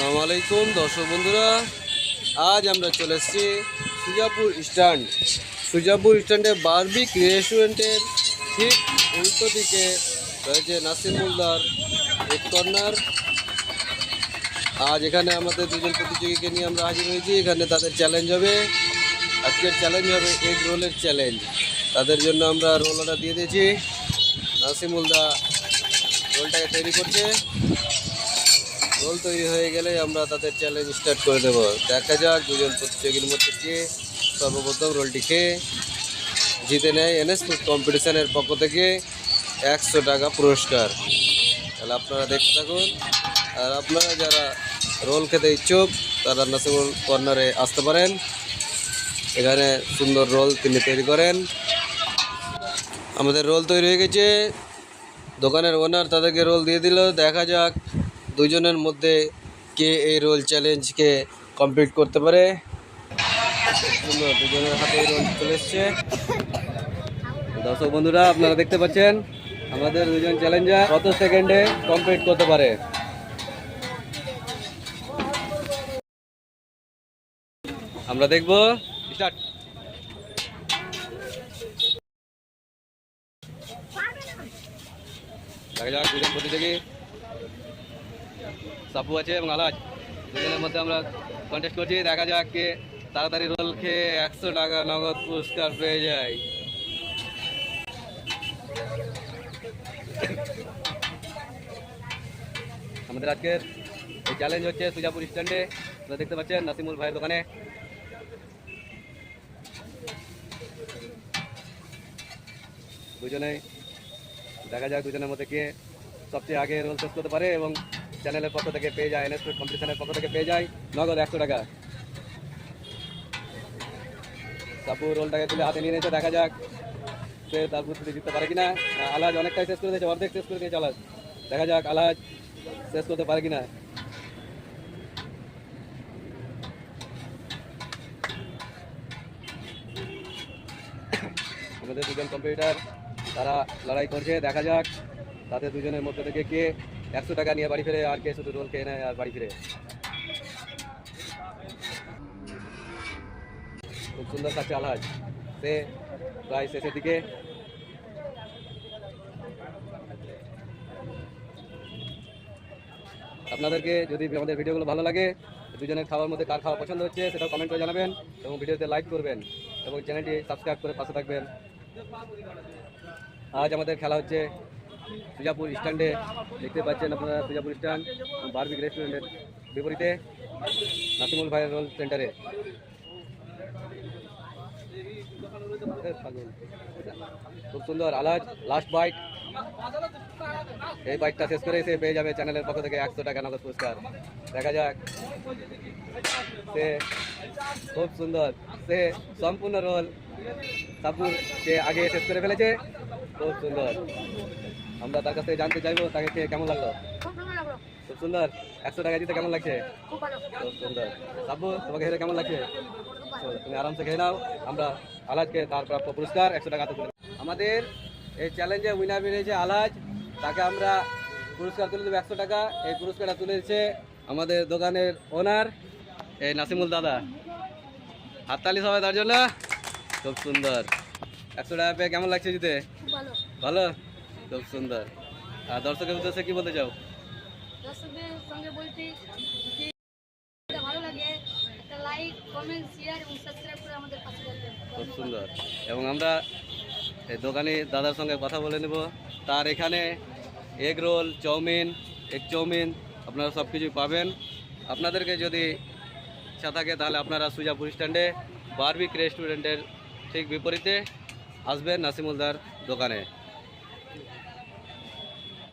আসসালামু আলাইকুম, দর্শক বন্ধুরা। আজ আমরা চলে এসেছি সুজাপুর স্ট্যান্ড। সুজাপুর স্ট্যান্ডে বারবিক রেস্টুরেন্টের ঠিক উল্টো দিকে রয়েছে নাসিম মোল্লার এক কর্নার আজ এখানে আমাদের দুজন প্রতিযোগীকে নিয়ে আমরা হাজির হয়েছি। এখানে তাদের চ্যালেঞ্জ হবে। আজকের চ্যালেঞ্জ হবে এগ রোলের চ্যালেঞ্জ তাদের জন্য আমরা রোল অর্ডার দিয়ে দিয়েছি। নাসিমুলদা রোলটাকে তৈরি করছে। রোল তৈরি হয়ে গেলে আমরা তাদের চ্যালেঞ্জ স্টার্ট করে দেবো। দেখা যাক দুজন প্রতিযোগীর মধ্যে কে সর্বপ্রথম রোলটি খেয়ে জিতে নেয় এনএস কম্পিটিশনের পক্ষ থেকে একশো টাকা পুরস্কার। তাহলে আপনারা দেখতে থাকুন। আর আপনারা যারা রোল খেতে ইচ্ছুক, তারা নাসিমুল কর্নারে আসতে পারেন। এখানে সুন্দর রোল তিনি তৈরি করেন। আমাদের রোল তৈরি হয়ে গেছে। দোকানের ওনার তাদেরকে রোল দিয়ে দিল। দেখা যাক দুজনের মধ্যে কে এই রোল চ্যালেঞ্জকে কমপ্লিট করতে পারে? দুজনের হাতে রোল চলে এসছে। দর্শক বন্ধুরা, আপনারা দেখতে পাচ্ছেন, আমাদের দুজন চ্যালেঞ্জার কত সেকেন্ডে কমপ্লিট করতে পারে? আমরা দেখব স্টার্ট দেখা যাক, দুজন প্রতিযোগী। সাপু আছে এবং আলাজ দুজনের মধ্যে আমরা কন্টেস্ট করছি, দেখা যাক কে তাড়াতাড়ি রোল খেয়ে একশো টাকা নগদ পুরস্কার পেয়ে যায়। আমাদের আজকের এই চ্যালেঞ্জ হচ্ছে সুজাপুর স্ট্যান্ডে আপনারা দেখতে পাচ্ছেন নাসিমুল ভাইয়ের দোকানে। দুজনেই দেখা যাক দুজনের মধ্যে কে সবচেয়ে আগে রোল শেষ করতে পারে এবং চ্যানেলের পক্ষ থেকে পেয়ে যায় এনএস কম্পিটিশনের পক্ষ থেকে পেয়ে যায়, নগদ একশো টাকা। সাপু রোলটাকে তুলে হাতে নিয়ে নিয়েছে, দেখা যাক সে তার প্রস্তুতি জিততে পারে কিনা। আলাজ অনেকটাই শেষ করে দিয়েছে, অর্ধেক শেষ করে দিয়েছে আলাজ দেখা যাক আলাজ শেষ করতে পারে কিনা। আমাদের দুজন কম্পিউটার, তারা লড়াই করছে, দেখা যাক তাদের দুজনের মধ্যে থেকে কে একশো টাকা নিয়ে বাড়ি ফিরে, আর কে শুধু রোল খেয়ে নেয় আর বাড়ি ফিরে? খুব সুন্দর থাকছে আলহাজ। সে প্রায় শেষের দিকে। আপনাদেরকে যদি আমাদের ভিডিওগুলো ভালো লাগে, দুজনের খাওয়ার মধ্যে কার খাওয়া পছন্দ হচ্ছে সেটাও কমেন্ট করে জানাবেন এবং ভিডিওতে লাইক করবেন এবং চ্যানেলটি সাবস্ক্রাইব করে পাশে থাকবেন। আজ আমাদের খেলা হচ্ছে সুজাপুর স্ট্যান্ডে দেখতে পাচ্ছেন আপনারা সুজাপুর স্ট্যান্ড, বারবিক রেস্টুরেন্টের বিপরীতে নাসিমুল ভাইয়ের রোল সেন্টারে। খুব সুন্দর আলাজ লাস্ট বাইক এই বাইকটা শেষ করে এসে পেয়ে যাবে চ্যানেলের পক্ষ থেকে একশো টাকা নগদ পুরস্কার। দেখা যাক। সে খুব সুন্দর, সে সম্পূর্ণ রোল। সাপুর সে আগে শেষ করে ফেলেছে। খুব সুন্দর। আমরা তার কাছ থেকে জানতে চাইব তাকে খেয়ে কেমন লাগল? খুব সুন্দর। একশো টাকা দিতে কেমন লাগছে? খুব সুন্দর। সাব্বু তোমাকে হেরে কেমন লাগছে? তুমি আরামসে খেয়ে নাও। আমরা আলাজকে তার প্রাপ্য পুরস্কার একশো টাকা তুলে আমাদের এই চ্যালেঞ্জে উইনার বেরিয়েছে আলাজ তাকে আমরা পুরস্কার তুলে দেবো একশো টাকা। এই পুরস্কারটা তুলেছে আমাদের দোকানের ওনার এই নাসিমুল দাদা। হাততালি সবাই তার জন্য। খুব সুন্দর। একশো টাকা পেয়ে কেমন লাগছে জিতে? ভালো। খুব সুন্দর। আর দর্শকের উদ্দেশ্যে কি বলতে চাও? দর্শকদের সঙ্গে বলছি ভালো লাগে। একটা লাইক কমেন্ট শেয়ার এবং সাবস্ক্রাইব করে আমাদের পাশে থাকবেন খুব সুন্দর। এবং আমরা এই দোকানি দাদার সঙ্গে কথা বলে নেব। তার এখানে egg roll chowmein egg chowmein আপনারা সব কিছুই পাবেন। আপনাদেরকে যদি ইচ্ছা থাকে তাহলে আপনারা সুজাপুর স্ট্যান্ডে বারবিক রেস্টুরেন্টের ঠিক বিপরীতে আসবেন নাসিমুলদার দোকানে।